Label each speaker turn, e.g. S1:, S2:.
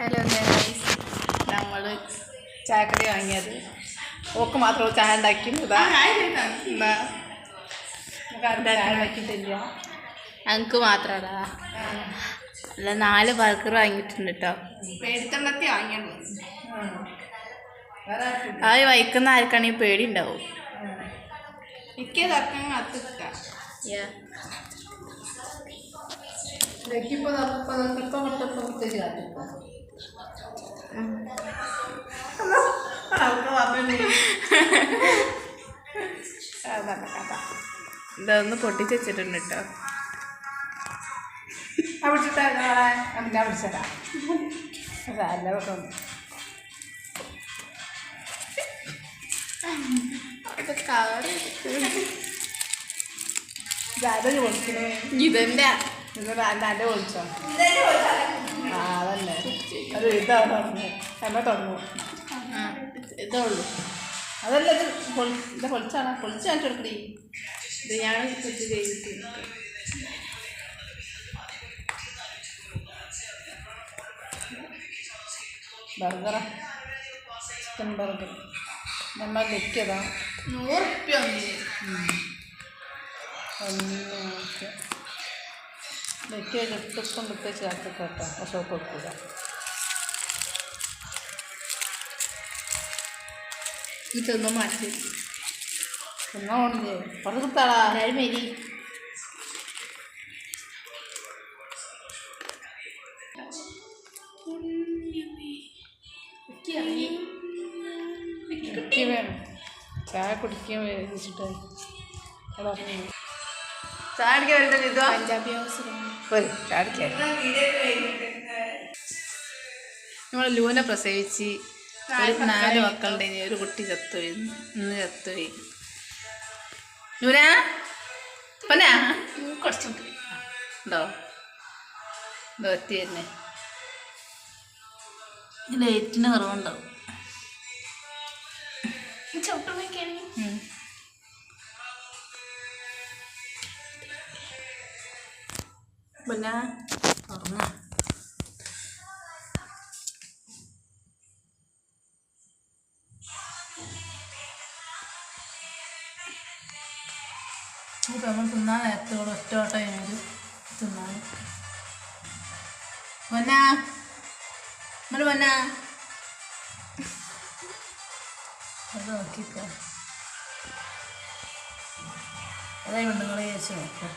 S1: Hello guys നമ്മൾ ചായക്കടി വാങ്ങിയത്. ഓക്ക് മാത്രമേ ചായ ഉണ്ടാക്കി. നമുക്ക് ഉണ്ടാക്കിയിട്ടില്ല.
S2: ഞങ്ങൾക്ക് മാത്രടാ. അല്ല നാല് ബർഗർ വാങ്ങിയിട്ടുണ്ട് കേട്ടോ അത് വൈക്കുന്ന ആർക്കാണെങ്കിൽ പേടി ഉണ്ടാവും
S1: മിക്ക തർക്കം കത്തിക്ക ഇപ്പൊ ഇപ്പം പ്രത്യേകിച്ച് കാത്തിപ്പോ
S2: ഇതൊന്ന് പൊട്ടിച്ച് വെച്ചിട്ടുണ്ട് കേട്ടോ.
S1: പിടിച്ചിട്ടാ ഞാൻ പിടിച്ചതാ അതല്ല
S2: ഇതെന്റെ
S1: ഇത് അത് ഇതാണ്. പറഞ്ഞു എന്നാ തുടങ്ങും
S2: ഇതേ ഉള്ളൂ
S1: അതല്ല ഇത് പൊളി ഇത് പൊളിച്ചാണ്? പൊളിച്ച് കാണിച്ചു കൊടുക്കണേ
S2: ഇത് ഞാൻ കുത്തി ചെയ്തിട്ട്.
S1: ബർഗറ. Chicken burger. നമ്മൾ വെക്കതാ
S2: നൂറ് റുപ്യ
S1: ഓക്കെ വെക്കുക ഇട്ടിപ്പം കിട്ടിയ ചേർത്ത് കേട്ടോ പക്ഷെ കൊടുക്കുക
S2: ഇതൊന്നും മാറ്റി.
S1: എന്നാ ഓണില്ലേ പുറത്ത് കുത്താളാ
S2: എല്ലാവരും വരി
S1: കുടിക്കാൻ വേണം. ചായ കുടിക്കാൻ വെച്ചിട്ട്. ചായ അടിക്കാൻ വേണ്ടത് ഇതോ
S2: പഞ്ചാബി ഹൗസ്
S1: ചായ അടിക്കാൻ
S2: നമ്മൾ ലൂന പ്രസവിച്ച്. ഒരു നാല് മക്കളുടെ ഒരു കുട്ടി ചത്തുപോയി ഇന്ന് ചത്തുപോയി നൂരാ? പനാ കുറച്ചുണ്ട് ഉണ്ടോ ഇതോ എത്തി തന്നെ ലൈറ്റിന് കുറവുണ്ടാവും. പിന്നെ തുറന്ന ഇപ്പം നമ്മൾ തിന്നാൻ നേരത്തോടെ ഒറ്റ ഓട്ടം ഞാനൊരു തിന്നാൻ. പൊന്നാ? നമ്മൾ പൊന്നാ? അത് അതായത് വിചാരിച്ച് നോക്കാം